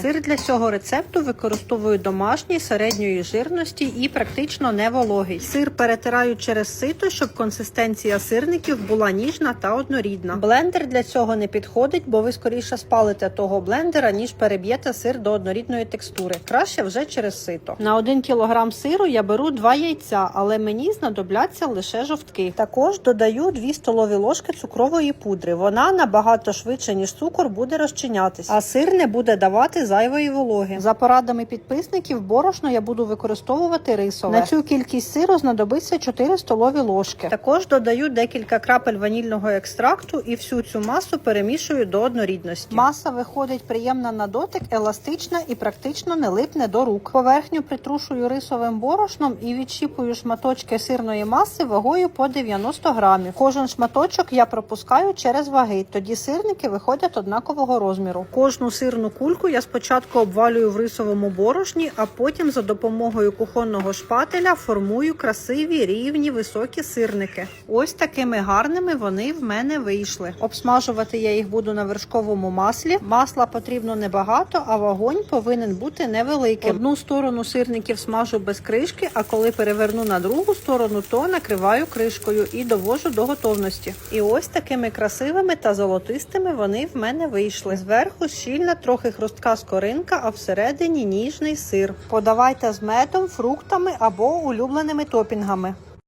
Сир для цього рецепту використовую домашній середньої жирності і практично не вологий. Сир перетираю через сито, щоб консистенція сирників була ніжна та однорідна. Блендер для цього не підходить, бо ви скоріше спалите того блендера, ніж переб'єте сир до однорідної текстури. Краще вже через сито. На 1 кг сиру я беру 2 яйця, але мені знадобляться лише жовтки. Також додаю 2 столові ложки цукрової пудри. Вона набагато швидше ніж цукор буде розчинятись, а сир не буде давати зайвої вологи. За порадами підписників, борошно я буду використовувати рисове. На цю кількість сиру знадобиться 4 столові ложки. Також додаю декілька крапель ванільного екстракту і всю цю масу перемішую до однорідності. Маса виходить приємна на дотик, еластична і практично не липне до рук. Поверхню притрушую рисовим борошном і відщіпую шматочки сирної маси вагою по 90 грамів. Кожен шматочок я пропускаю через ваги, тоді сирники виходять однакового розміру. Кожну сирну кульку я спочатку обвалюю в рисовому борошні, а потім за допомогою кухонного шпателя формую красиві рівні високі сирники. Ось такими гарними вони в мене вийшли. Обсмажувати я їх буду на вершковому маслі. Масла потрібно небагато, а вогонь повинен бути невеликим. Одну сторону сирників смажу без кришки, а коли переверну на другу сторону, то накриваю кришкою і довожу до готовності. І ось такими красивими та золотистими вони в мене вийшли. Зверху щільна, трохи хрустка скоринка, а всередині ніжний сир. Подавайте з медом, фруктами або улюбленими топінгами.